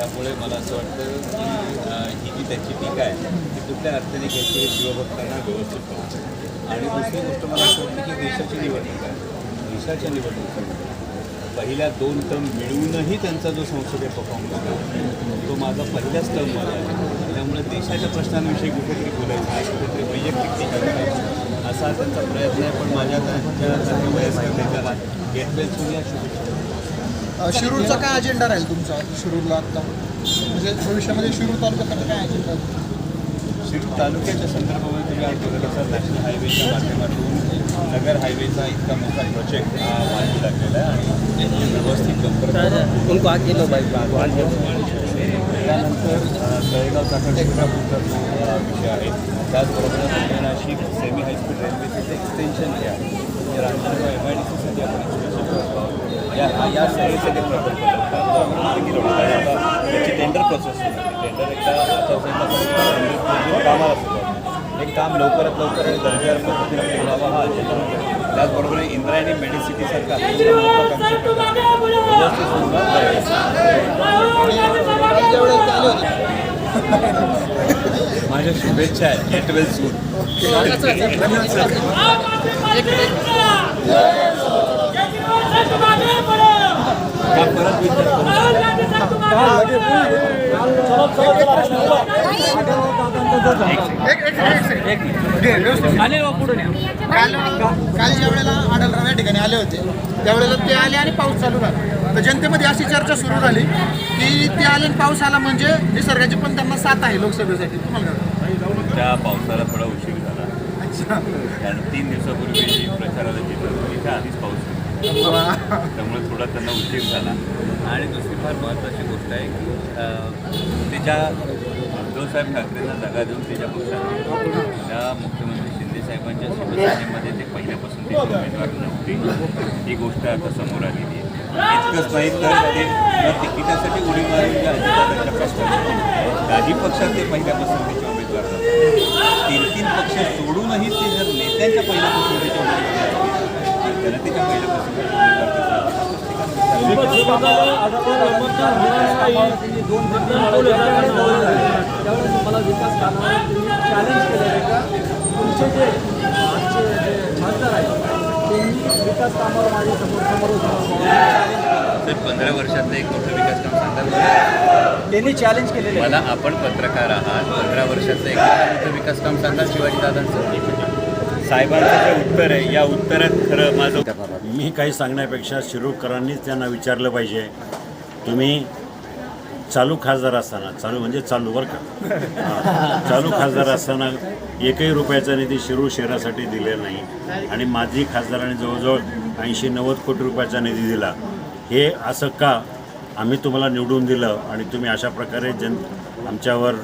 त्यामुळे मला असं वाटतं की ही जी त्याची टीका आहे ती कुठल्या अर्थाने घ्यायची शिवभक्तांना व्यवस्थित पाहिजे आणि दुसरी गोष्ट मला असं वाटतं की देशाची निवडणूक आहे. देशाच्या निवडणुकीमध्ये पहिल्या दोन टर्म मिळूनही त्यांचा जो संसदीय परफॉर्मन्स आहे तो माझा पहिल्याच टर्ममध्ये आहे. त्यामुळे देशाच्या प्रश्नांविषयी कुठेतरी बोलायचं आहे कुठेतरी वैयक्तिक टीका करायची. असा त्यांचा प्रयत्न आहे पण माझ्या त्यांच्या वयस्कर नेत्याला गेट या शुभेच्छा शिरूरचा काय अजेंडा राहील तुमचा शिरूरला आता? म्हणजे भविष्यामध्ये शिरूर तालुक्यासाठी काय अजेंडा शिरूर तालुक्याच्या संदर्भामध्ये तुम्ही बघत असाल नॅशनल हायवेच्या माध्यमातून नगर हायवेचा इतका मोठा प्रोजेक्ट हा मार्गी लागलेला आहे आणि व्यवस्थित भाई त्यानंतर तळेगाव चाकणचा पुढचा जो विषय आहे. त्याचबरोबर नाशिक सेमी हायस्पीड रेल्वेचं जे एक्सटेन्शन जे आहे. म्हणजे राजमार्ग एम आय डी सीसाठी आपण या हा- या सगळेचे ते प्रकल्प लवकरात लवकर मार्गी लावणार आहे. आता त्याची टेंडर प्रोसेस सुरू आहे टेंडर एकदा आचारसंहिता कामाला सुरुवात हे। काम लवकरात लवकर आणि दर्जेदार पद्धतीने पूर्ण व्हावा हा अजेंडा आहे. त्याचबरोबर इंद्रायणी मेडिसिटीसारखा अत्यंत महत्त्वाकांक्षी प्रकल्प व्यवस्थित सुरुवात करायची. ज्यावेळेला ते आले होते माझ्या शुभेच्छा आहेत गेट वेल सून का परत विचार करू काल काल ज्या वेळेला आढळराव या ठिकाणी आले होते त्यावेळेला ते आले आणि पाऊस चालू झाला तर जनतेमध्ये अशी चर्चा सुरू झाली की ते आले आणि पाऊस आला म्हणजे निसर्गाची पण त्यांना साथ आहे लोकसभेसाठी त्या पावसाला थोडा उशीर झाला. अच्छा कारण तीन दिवसापूर्वी प्रचाराला गेलो. आधीच त्यामुळे थोडा त्यांना उशीर झाला. आणि दुसरी फार महत्त्वाची गोष्ट आहे की तिच्या उद्धवसाहेब ठाकरेंना जागा देऊन त्याच्या पक्षाने त्या मुख्यमंत्री शिंदेसाहेबांच्या शिवसेनेमध्ये ते पहिल्यापासून ते उमेदवार नव्हते. ही गोष्ट आता समोर आलेली आहे. इतकंच नाही तर ते तिकिटासाठी उडी मारून ज्या अजितदादांच्या पक्षात पक्षात ते पहिल्यापासून त्याचे उमेदवार तीन तीन पक्ष सोडूनही ते जर नेत्यांच्या पहिल्यापासून त्याचे उमेदवार नव्हते, तर जनतेच्या पहिल्यापासून त्याचे उमेदवार मला विकास चॅलेंज केलेलं का तुमचे जे आजचे जे खासदार आहेत त्यांनी विकास माझ्यासमोर समोर पंधरा वर्षातलं एक मोठं विकास काम सांगा त्यांनी चॅलेंज केलेलं आहे. मला आपण पत्रकार आहात. पंधरा वर्षातलं एक मोठं विकास काम सांगा शिवाजीदादांचं साहेबांचं जे उत्तर आहे या उत्तरात खरं माझं मी काही सांगण्यापेक्षा शिरूरकरांनीच त्यांना विचारलं पाहिजे. तुम्ही चालू खासदार असताना चालू म्हणजे चालू बरं का. चालू खासदार असताना एकही रुपयाचा निधी शिरूर शहरासाठी दिलेला नाही. आणि माजी खासदारांनी जवळजवळ ऐंशी नव्वद कोटी रुपयाचा निधी दिला. हे असं का? आम्ही तुम्हाला निवडून दिलं आणि तुम्ही अशा प्रकारे जन आमच्यावर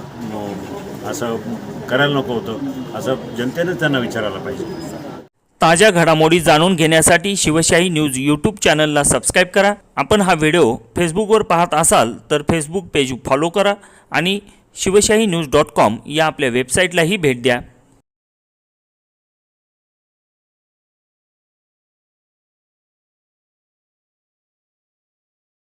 असं करायला नको होतं असं जनतेनं त्यांना विचारायला पाहिजे. ताज्या घडामोडी जाणून घेण्यासाठी शिवशाही न्यूज यूट्यूब चॅनलला सबस्क्राईब करा. आपण हा व्हिडिओ फेसबुकवर पाहत असाल तर फेसबुक पेज फॉलो करा आणि शिवशाही न्यूज डॉट कॉम या आपल्या वेबसाईटलाही भेट द्या.